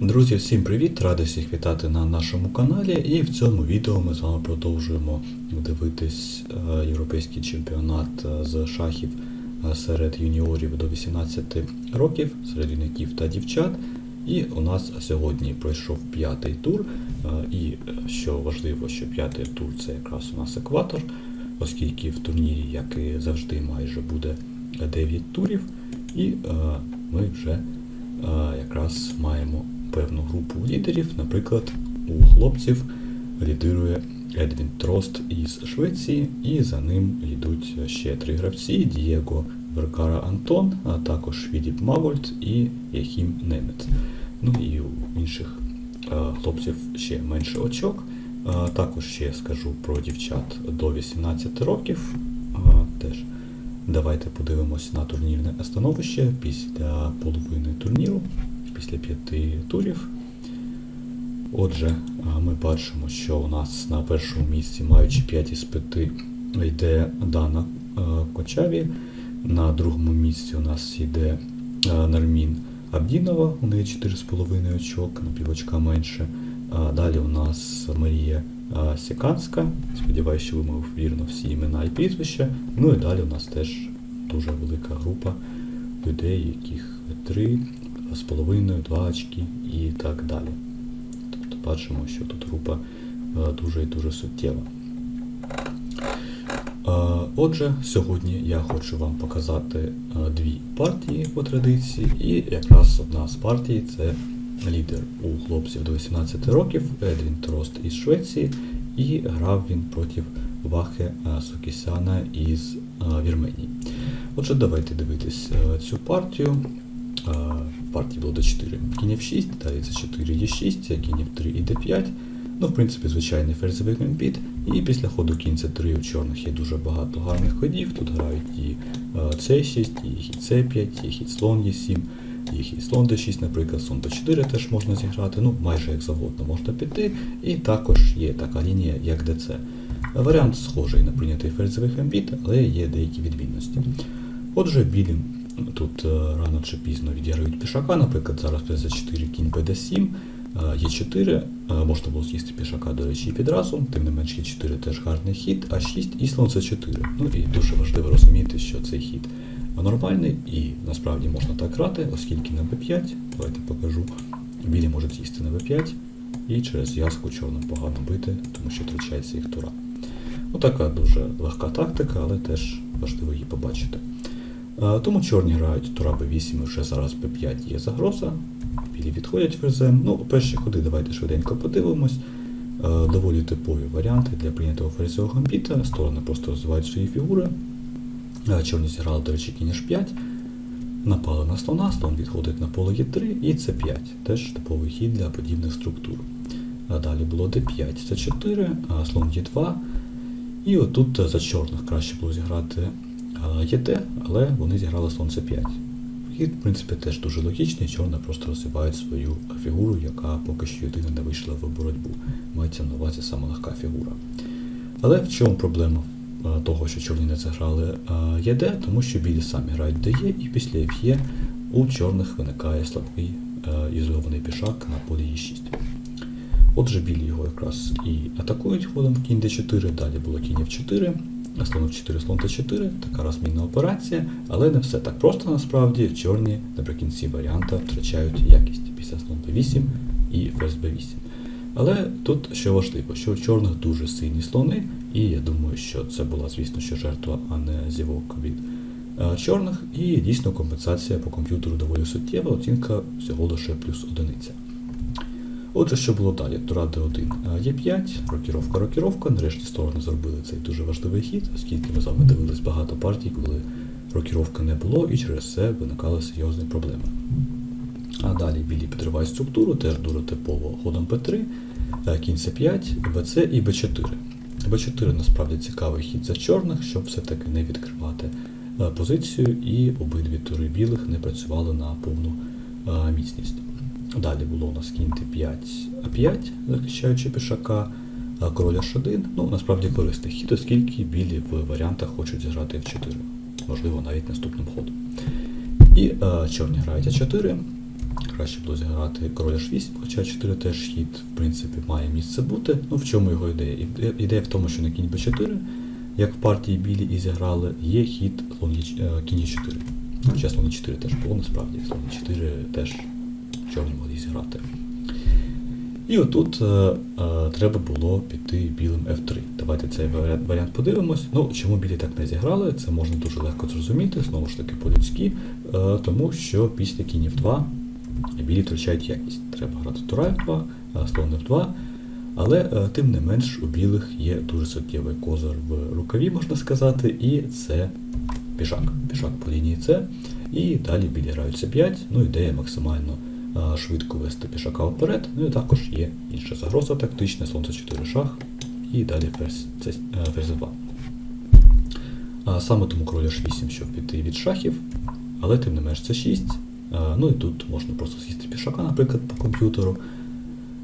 Друзі, всім привіт! Радий всіх вітати на нашому каналі. І в цьому відео ми з вами продовжуємо дивитись е, європейський чемпіонат е, з шахів е, серед юніорів до 18 років, серед юнаків та дівчат. І у нас сьогодні пройшов п'ятий тур. І що важливо, що п'ятий тур це якраз у нас екватор, оскільки в турнірі, як і завжди, майже буде 9 турів. І ми вже якраз маємо певну групу лідерів. Наприклад, у хлопців лідирує Едвін Трост із Швеції, і за ним йдуть ще три гравці: Дієго Веркара Антон, а також Філіп Мавольт і Яхім Немець. Ну і у інших е, хлопців ще менше очок. Е, Також ще скажу про дівчат до 18 років. Е, Теж давайте подивимось на турнірне становище після половини турніру, після п'яти турів. Отже, ми бачимо, що у нас на першому місці, маючи 5 із 5, йде Дана Кочаві. На другому місці у нас йде Нармін Абдінова, у неї 4,5 очок, на півочка менше. Далі у нас Марія Сіканська. Сподіваюся, що вимовив вірно всі імена і прізвища. Ну і далі у нас теж дуже велика група людей, яких 3, 2,5, 2 очки і так далі. Тобто бачимо, що тут група е, дуже і дуже суттєва. Е, Отже, сьогодні я хочу вам показати е, дві партії по традиції, і якраз одна з партій це лідер у хлопців до 18 років Едвін Трост із Швеції, і грав він проти Вахе Сокісяна із Вірменії. Отже, давайте дивитись цю партію. Е, партії було d4 кінь f6, далі це 4 e6, кінь f3 і d5. Ну, в принципі, звичайний ферзовий гамбіт. І після ходу кінь c3 у чорних є дуже багато гарних ходів. Тут грають і е, c6, і хід c5, і хід слон e7, і хід слон d6, наприклад, слон d4 теж можна зіграти, ну майже як завгодно можна піти. І також є така лінія, як dc. Варіант схожий на прийнятий ферзовий гамбіт, але є деякі відмінності. Отже, білі тут е, рано чи пізно відіграють пішака, наприклад, зараз за 4 кінь bd7, є 4 можна було з'їсти пішака, до речі, підразу, тим не менш є 4 теж гарний хід, а 6 і слон це 4. Ну і дуже важливо розуміти, що цей хід нормальний і насправді можна так грати, оскільки на b5, давайте покажу, білі можуть з'їсти на b5 і через зв'язку чорним погано бити, тому що втрачається їх тура. Ну, така дуже легка тактика, але теж важливо її побачити. Е, Тому чорні грають тура b8 і вже зараз b5 є загроза. Білі відходять ферзем. Ну, перші ходи давайте швиденько подивимось. Е, Доволі типові варіанти для прийнятого ферзового гамбіта. Сторони просто розвивають свої фігури. Е, Чорні зіграли, до речі, кінь h5. Напали на слона, слон відходить на поле Е3 і С5. Теж типовий хід для подібних структур. А далі було d5, С4, а слон Е2. І отут за чорних краще було зіграти ЄТ, але вони зіграли слон С5. Хід, в принципі, теж дуже логічний, чорні просто розвивають свою фігуру, яка поки що єдина не вийшла в боротьбу. Мається на увазі саме легка фігура. Але в чому проблема е, того, що чорні не заграли е, ЄД, тому що білі самі грають ДЕ, і після ФЄ у чорних виникає слабкий е, ізольований пішак на полі Е6. Отже, білі його якраз і атакують ходом кінь d4, далі було кінь f4, слон f4, слон t4, така розмінна операція, але не все так просто насправді. Чорні наприкінці варіанта втрачають якість після слон b8 і ферзь b8. Але тут що важливо, що у чорних дуже сильні слони, і я думаю, що це була, звісно, що жертва, а не зівок від е, чорних. І дійсно компенсація по комп'ютеру доволі суттєва, оцінка всього лише плюс одиниця. Отже, що було далі? Тура d1 Е5, рокіровка, рокіровка. Нарешті сторони зробили цей дуже важливий хід, оскільки ми з вами дивились багато партій, коли рокіровки не було, і через це виникали серйозні проблеми. А далі білі підривають структуру, теж дуже типово ходом P3, е, кінь C5, BC і B4. B4 насправді цікавий хід за чорних, щоб все-таки не відкривати е, позицію, і обидві тури білих не працювали на повну е, міцність. Далі було у нас кінь Т5 А5, захищаючи пішака, а король H1. Ну, насправді корисний хід, оскільки білі в варіантах хочуть зіграти F4, можливо, навіть наступним ходом. І е, чорні грають А4, краще було зіграти король H8, хоча 4 теж хід, в принципі, має місце бути. Ну в чому його ідея? Ідея в тому, що на кінь b4, як в партії білі і зіграли, є хід Е- е, кінь e4. Хоча слон e4 теж було насправді, слон e4 теж чорні могли зіграти. І отут е, е, треба було піти білим F3. Давайте цей варіант, подивимось. Ну, чому білі так не зіграли, це можна дуже легко зрозуміти, знову ж таки по-людськи, е, тому що після кінь F2 білі втрачають якість. Треба грати тура F2, е, слон F2. Але е, тим не менш у білих є дуже суттєвий козир в рукаві, можна сказати, і це пішак. Пішак по лінії С. І далі білі грають С5, ну ідея максимально швидко вести пішака вперед. Ну і також є інша загроза тактична, слон С4 шах, і далі ферзь, це, е, ферзь 2. А саме тому король H8, щоб піти від шахів, але тим не менш це 6. Ну і тут можна просто з'їсти пішака, наприклад, по комп'ютеру.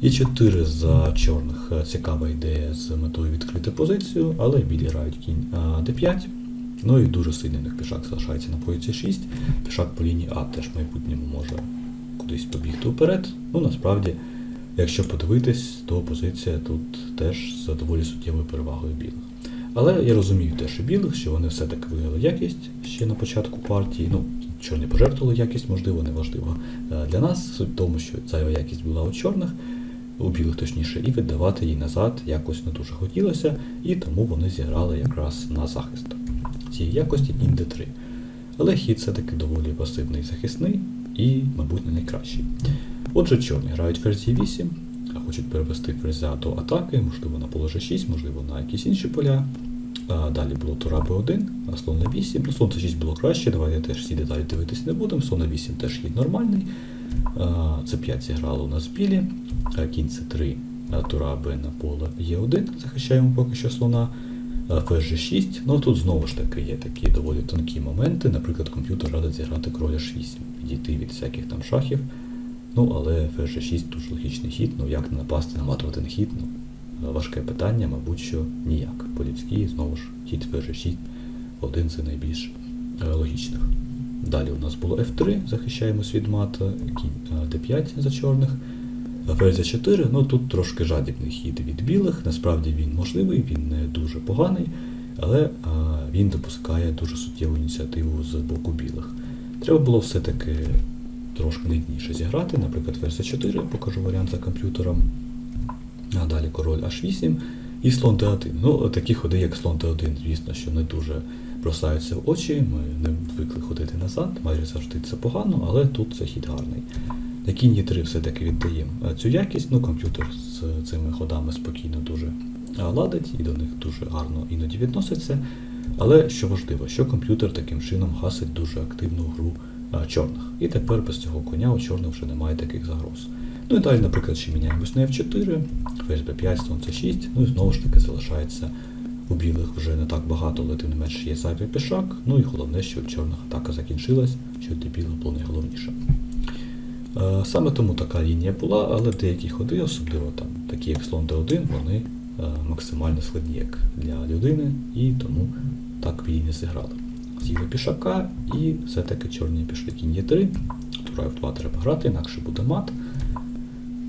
І 4 за чорних е, цікава ідея з метою відкрити позицію, але білі грають кінь d5. Ну і дуже сильний пішак залишається на позиції 6. Пішак по лінії А теж в майбутньому може кудись побігти вперед. Ну насправді, якщо подивитись, то позиція тут теж з доволі суттєвою перевагою білих. Але я розумію теж і білих, що вони все-таки виграли якість ще на початку партії. Ну, чорні пожертвували якість, можливо, неважливо е, для нас. Суть в тому, що зайва якість була у чорних, у білих точніше, і віддавати її назад якось не дуже хотілося, і тому вони зіграли якраз на захист цієї якості кінь d3. Але хід все-таки доволі пасивний і захисний і, мабуть, не найкращий. Отже, чорні грають ферзь 8, а хочуть перевести ферзя до атаки, можливо, на поле 6, можливо, на якісь інші поля. Далі було тура b1, а слон на 8. Ну, слон c6 було краще, давайте теж всі деталі дивитись не будемо. Слон на 8 теж хід нормальний. c 5 зіграло у нас білі, кінь c3, тура b на поле e1, захищаємо поки що слона. Ферзь g6, ну тут знову ж таки є такі доволі тонкі моменти. Наприклад, комп'ютер радить зіграти король h8, відійти від всяких там шахів. Ну, але ферзь g6 дуже логічний хід, ну як не напасти на матувати на хід, ну, важке питання, мабуть, що ніяк. По-людськи, знову ж, хід ферзь g6 один з найбільш е, логічних. Далі у нас було F3, захищаємось від мата, кінь е, D5 за чорних. Ферзь 4, ну тут трошки жадібний хід від білих, насправді він можливий, він не дуже поганий, але а, він допускає дуже суттєву ініціативу з боку білих. Треба було все-таки трошки нудніше зіграти, наприклад, ферзь 4, покажу варіант за комп'ютером. А далі король H8 і слон Т1. Ну, такі ходи, як слон Т1, звісно, що не дуже бросаються в очі, ми не звикли ходити назад, майже завжди це погано, але тут це хід гарний. Кінь Е3 все-таки віддаємо е, цю якість, ну комп'ютер з цими ходами спокійно дуже е, ладить і до них дуже гарно іноді відноситься. Але що важливо, що комп'ютер таким чином гасить дуже активну гру е, чорних. І тепер без цього коня у чорних вже немає таких загроз. Ну і далі, наприклад, ще міняємось на F4, ферзь B5, слон C6, ну і знову ж таки залишається у білих вже не так багато, але тим не менш є зайвий пішак. Ну і головне, що у чорних атака закінчилась, що для білих було найголовніше. Е, Саме тому така лінія була, але деякі ходи, особливо там, такі як слон d1, вони е, максимально складні як для людини, і тому так в не зіграли. З'їли пішака, і все-таки чорні пішли кінь Е3, тура F2 треба грати, інакше буде мат.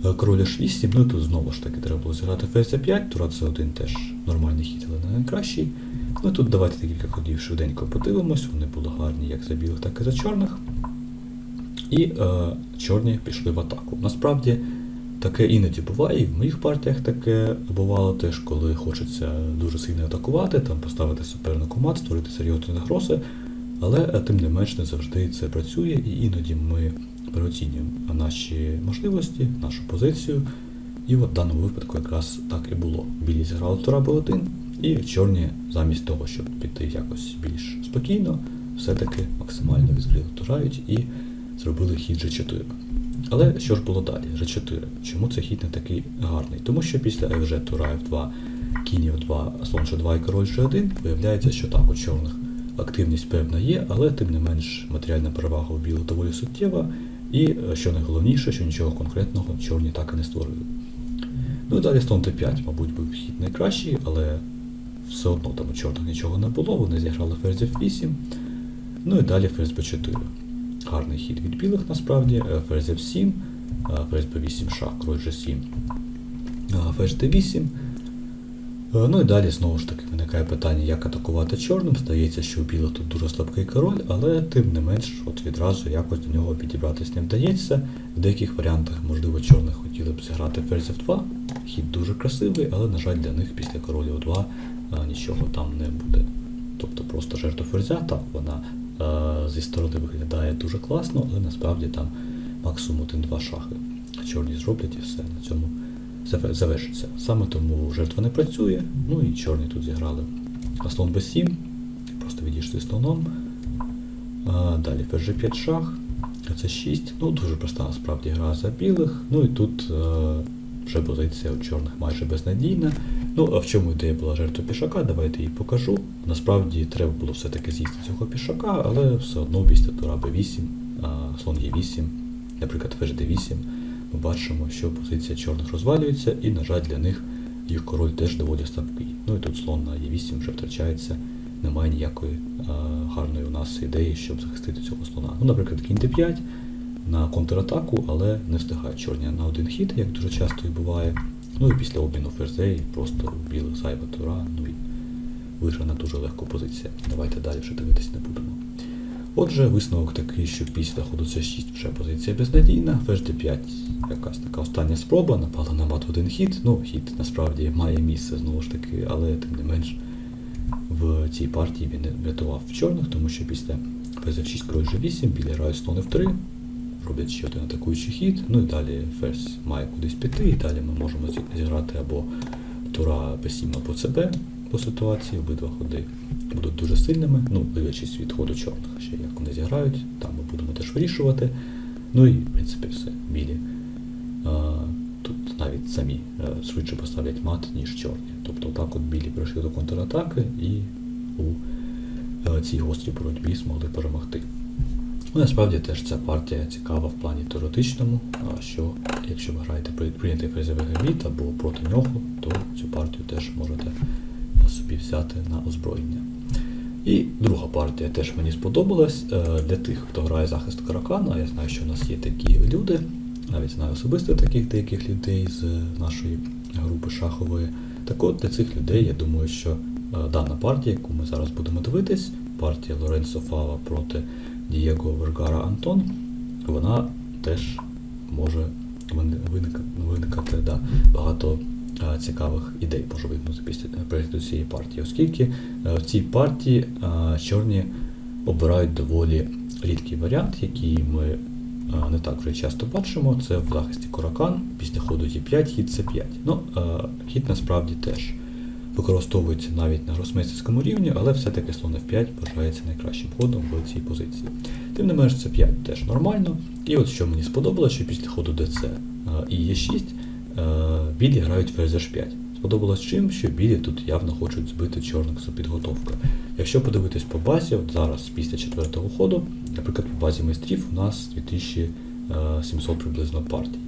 Е, Король H8, ну тут знову ж таки треба було зіграти ферзь 5 тура C1 теж нормальний хід, але не найкращий. Ну і тут давайте декілька ходів швиденько подивимось, вони були гарні як за білих, так і за чорних. І е, чорні пішли в атаку. Насправді таке іноді буває, і в моїх партіях таке бувало теж, коли хочеться дуже сильно атакувати, там поставити супернику мат, створити серйозні загрози. Але е, тим не менш не завжди це працює, і іноді ми переоцінюємо наші можливості, нашу позицію. І от в даному випадку якраз так і було. Білі зіграли тура Б1, і чорні, замість того, щоб піти якось більш спокійно, все-таки максимально відкрито турають і зробили хід G4. Але що ж було далі? G4. Чому цей хід не такий гарний? Тому що після FG тура F2, кінь F2, слон G2 і король G1 виявляється, що так, у чорних активність певна є, але тим не менш матеріальна перевага у білих доволі суттєва, і е, що найголовніше, що нічого конкретного чорні так і не створили. Ну і далі слон Т5, мабуть, був хід найкращий, але все одно там у чорних нічого не було, вони зіграли ферзь F8, ну і далі ферзь Б4. Гарний хід від білих насправді. Е, Ферзь F7, е, ферзь B8 шах, король G7, е, ферзь D8. Е, Ну і далі знову ж таки виникає питання, як атакувати чорним. Здається, що у білих тут дуже слабкий король, але тим не менш, от відразу якось до нього підібратись не вдається. В деяких варіантах, можливо, чорних хотіли б зіграти ферзь F2. Хід дуже красивий, але, на жаль, для них після короля О2 е, нічого там не буде. Тобто просто жертва ферзя, так, вона зі сторони виглядає дуже класно, але насправді там максимум один-два шахи. Чорні зроблять і все на цьому завершиться. Саме тому жертва не працює, ну і чорні тут зіграли А слон b7, просто відійшли слоном. А, далі ферзь 5 шах, це 6. Ну, дуже проста насправді гра за білих. Ну і тут е, вже позиція у чорних майже безнадійна. Ну, а в чому ідея була жертва пішака, давайте її покажу. Насправді треба було все-таки з'їсти цього пішака, але все одно після тура b8, слон e8, наприклад, ферзь d8, ми бачимо, що позиція чорних розвалюється, і, на жаль, для них їх король теж доволі слабкий. Ну і тут слон на e8 вже втрачається, немає ніякої а, гарної у нас ідеї, щоб захистити цього слона. Ну, наприклад, кінь d5 на контратаку, але не встигають чорні на один хід, як дуже часто і буває. Ну і після обміну ферзей просто білих зайва тура, ну і виграна дуже легко позиція. Давайте далі вже дивитись не будемо. Отже, висновок такий, що після ходу c6 вже позиція безнадійна, ферзь d5 якась така остання спроба, напала на мат в один хід. Ну, хід насправді має місце знову ж таки, але тим не менш в цій партії він не врятував в чорних, тому що після ферзь f6 король g8 білі грають слон f3, роблять ще один атакуючий хід, ну і далі ферзь має кудись піти, і далі ми можемо зіграти або тура b7 або cb по ситуації, обидва ходи будуть дуже сильними, ну, дивлячись від ходу чорних, ще як вони зіграють, там ми будемо теж вирішувати. Ну і, в принципі, все, білі. Тут навіть самі е, швидше поставлять мат, ніж чорні. Тобто так от білі прийшли до контратаки і у е, цій гострій боротьбі змогли перемогти. Ну, насправді теж ця партія цікава в плані теоретичному, що якщо ви граєте при- прийнятий фрезовий гамбіт або проти нього, то цю партію теж можете собі взяти на озброєння. І друга партія теж мені сподобалась. Е, Для тих, хто грає захист каракана, я знаю, що у нас є такі люди, навіть знаю особисто таких деяких людей з нашої групи шахової. Так от для цих людей я думаю, що е, дана партія, яку ми зараз будемо дивитись, партія Лоренцо Фава проти Дієго Вергара Антон, вона теж може виникати, да, багато цікавих ідей може виникнути після перегляду цієї партії, оскільки е, в цій партії чорні обирають доволі рідкий варіант, який ми не так вже часто бачимо. Це в захисті Коракан після ходу Е5, хід С5. Ну, хід насправді теж використовується навіть на гросмейстерському рівні, але все-таки слон F5 вважається найкращим ходом в цій позиції. Тим не менш, С5 теж нормально. І от що мені сподобалося, що після ходу ДЦ е, і Е6 е, білі грають ферзь H5. Сподобалось чим, що білі тут явно хочуть збити чорних за. Якщо подивитись по базі, от зараз після четвертого ходу, наприклад, по базі майстрів у нас 2700 приблизно партій.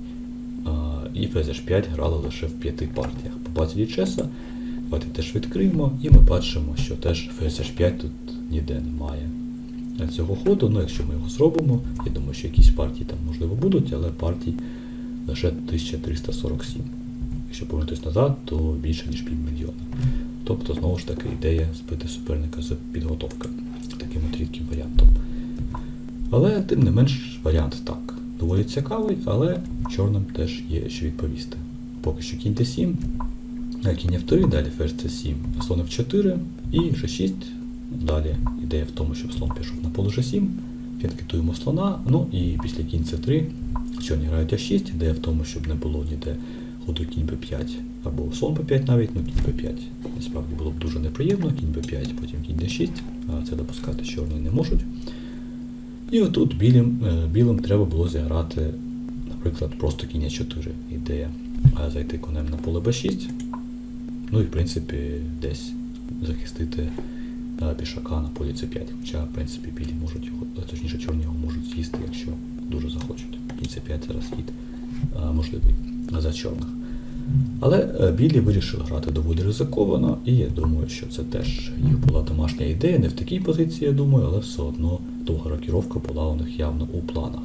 Е, І ферзь H5 грали лише в п'яти партіях. По базі Дічеса давайте теж відкриємо, і ми бачимо, що теж ферзь H5 тут ніде немає цього ходу. Ну, якщо ми його зробимо, я думаю, що якісь партії там можливо будуть, але партій лише 1347. Якщо повернутися назад, то більше ніж півмільйона. Тобто, знову ж таки, ідея збити суперника з підготовки таким от рідким варіантом. Але тим не менш варіант так. Доволі цікавий, але чорним теж є що відповісти. Поки що кінь d7, а кінь f3, далі ферзь c7, слон f4 і g6. Далі ідея в тому, щоб слон пішов на поле g7, фінкетуємо слона, ну і після кінь c3 чорні грають а6, ідея в тому, щоб не було ніде ходу кінь b5 або слон b5 навіть, ну кінь b5. Насправді було б дуже неприємно, кінь b5, потім кінь d6, а це допускати чорні не можуть. І отут білим, е, білим треба було зіграти, наприклад, просто кінь 4 ідея. А зайти конем на поле b6. Ну і в принципі десь захистити е, пішака на полі c5. Хоча, в принципі, білі можуть його, е, точніше, чорні його можуть з'їсти, якщо дуже захочуть. Кінь c5 зараз хід е, можливий за чорних. Але е, білі вирішили грати доволі ризиковано, і я думаю, що це теж їх була домашня ідея, не в такій позиції, я думаю, але все одно довга рокіровка була у них явно у планах.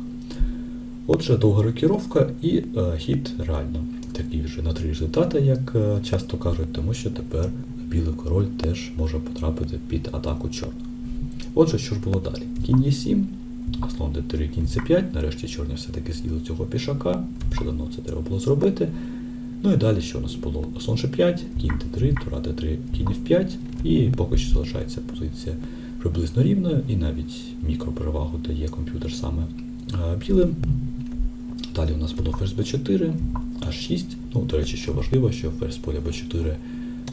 Отже, довга рокіровка і хід реально такий вже на три результати, як е, часто кажуть, тому що тепер білий король теж може потрапити під атаку чорного. Отже, що ж було далі? Кінь Е7, слон d3, кінь c5, нарешті чорні все-таки з'їли цього пішака, вже давно це треба було зробити. Ну і далі що у нас було? Слон G5, кінь d3, тура d3, кінь f5, і поки що залишається позиція приблизно рівною, і навіть мікроперевагу дає комп'ютер саме е, білим. Далі у нас було ферзь b4, h6. Ну, до речі, що важливо, що ферзь поля b4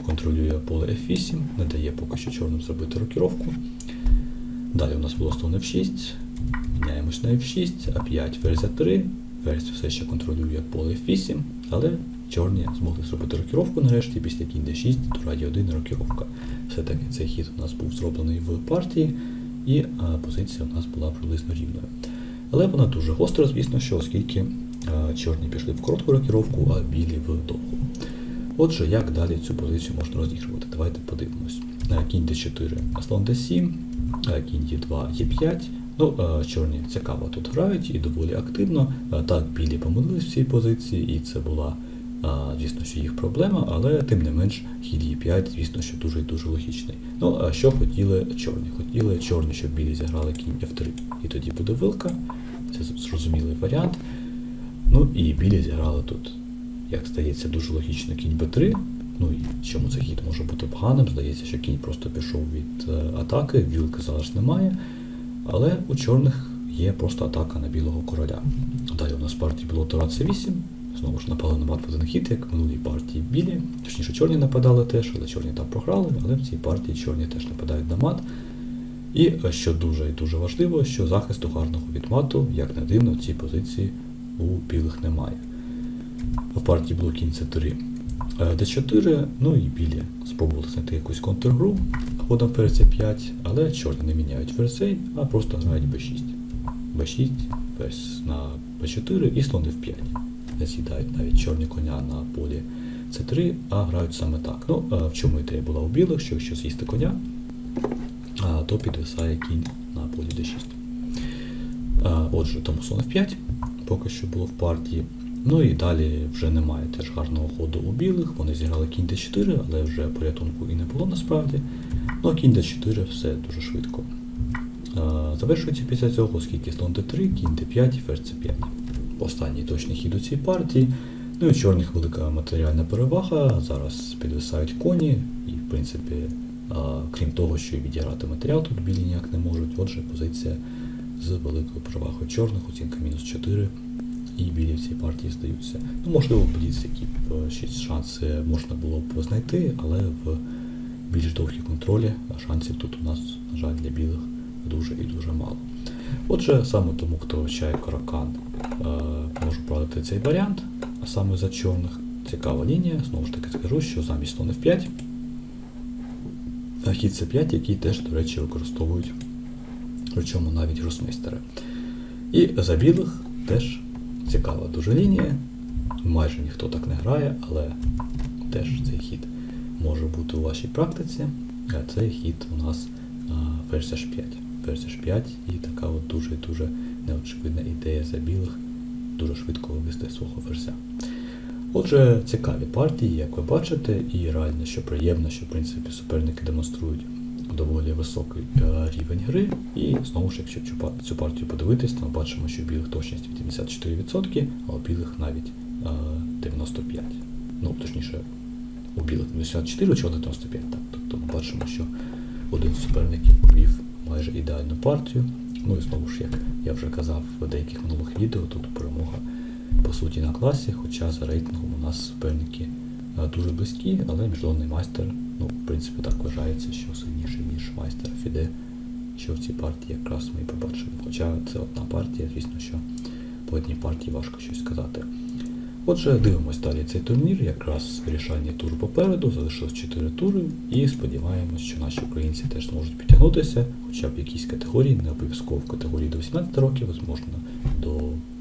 контролює поле f8, не дає поки що чорним зробити рокіровку. Далі у нас було слон f6, міняємось на f6, а5 ферзь a3, ферзь все ще контролює поле f8, але чорні змогли зробити рокіровку нарешті, після кінь d6, тура d1 рокіровка. Все-таки цей хід у нас був зроблений в партії, і позиція у нас була приблизно рівною. Але вона дуже гостра, звісно, що оскільки чорні пішли в коротку рокіровку, а білі в довгу. Отже, як далі цю позицію можна розігрувати? Давайте подивимось. Кінь d4, слон d7, е, кінь e2, e5. Ну, чорні цікаво тут грають і доволі активно. Так, білі помилились в цій позиції, і це була, звісно, що їх проблема, але тим не менш хід e5, звісно, що дуже і дуже логічний. Ну, а що хотіли чорні? Хотіли чорні, щоб білі зіграли кінь f3. І тоді буде вилка. Це зрозумілий варіант. Ну і білі зіграли тут як здається, дуже логічно кінь b3. Ну і чому цей хід може бути поганим? Здається, що кінь просто пішов від е, атаки, вілки зараз немає. Але у чорних є просто атака на білого короля. Далі у нас партії було тура c8. Знову ж напали на мат в один хід, як в минулій партії білі. Точніше, чорні нападали теж, але чорні там програли, але в цій партії чорні теж нападають на мат. І е, що дуже і дуже важливо, що захисту гарного від мату, як не дивно, в цій позиції у білих немає. В партії було кінь c3. d4, ну і білі спробували знайти якусь контргру ходом ферзь 5, але чорні не міняють ферзей, а просто грають b6. b6, ферзь на b4 і слон f5. Не сідають навіть чорні коня на полі c3, а грають саме так. Ну, а в чому ідея була у білих, що якщо з'їсти коня, то підвисає кінь на полі d6. Отже, тому слон f5 поки що було в партії. Ну і далі вже немає теж гарного ходу у білих. Вони зіграли кінь d4, але вже порятунку і не було насправді. Ну а кінь d4 все дуже швидко. А, Завершується після цього, оскільки слон d3, кінь d5 і ферзь c5. Останній точний хід у цій партії. Ну і у чорних велика матеріальна перевага. Зараз підвисають коні, і в принципі, а, крім того, що відіграти матеріал тут білі ніяк не можуть. Отже, позиція з великою перевагою чорних, оцінка мінус 4 і білі в цій партії здаються. Ну, можливо, бліц, які б е, шанси можна було б знайти, але в більш довгій контролі шансів тут у нас, на жаль, для білих дуже і дуже мало. Отже, саме тому, хто вивчає каракан, е, можу порадити цей варіант, а саме за чорних. Цікава лінія. Знову ж таки скажу, що замість слон F5 а хід C5, який теж, до речі, використовують, причому навіть гросмейстери. І за білих теж цікава дуже лінія. Майже ніхто так не грає, але теж цей хід може бути у вашій практиці. А цей хід у нас ферзь H5. Ферзь H5 і така от дуже-дуже неочевидна ідея за білих дуже швидко вивести свого ферзя. Отже, цікаві партії, як ви бачите, і реально, що приємно, що в принципі суперники демонструють доволі високий е, рівень гри. І знову ж, якщо цю, партію подивитись, то ми бачимо, що у білих точність 84%, а у білих навіть е, 95%. Ну, точніше, у білих 94, у 95%. Так. Тобто ми бачимо, що один з суперників провів майже ідеальну партію. Ну і знову ж, як я вже казав в деяких минулих відео, тут перемога по суті на класі, хоча за рейтингом у нас суперники е, дуже близькі, але міжнародний майстер, ну, в принципі, так вважається, що сильніший ніж майстер Фіде, що в цій партії якраз ми і побачили. Хоча це одна партія, звісно, що по одній партії важко щось сказати. Отже, дивимось далі цей турнір, якраз вирішальний тур попереду, залишилось 4 тури, і сподіваємось, що наші українці теж зможуть підтягнутися, хоча б в якійсь категорії, не обов'язково в категорії до 18 років, можна до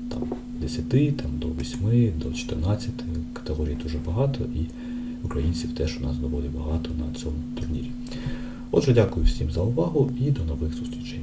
там, 10, там, до 8, до 14, категорій дуже багато, і українців теж у нас доволі багато на цьому турнірі. Отже, дякую всім за увагу і до нових зустрічей.